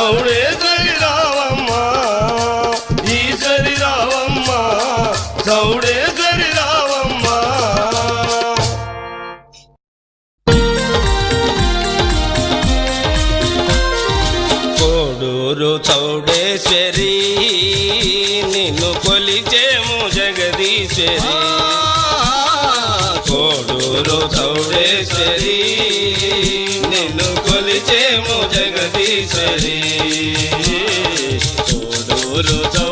చౌడేశ్వరి రావమ్మ ఈశ్వరి రావమ్మ చౌడేశ్వరి రావమ్మ. కోడూరు చౌడేశ్వరి నిన్ను కొలిచేము జగదీశ్వరి. చౌడేశ్వరి నిన్ను కొలిచేము జగదీశ్వరి. చూడూరు చౌ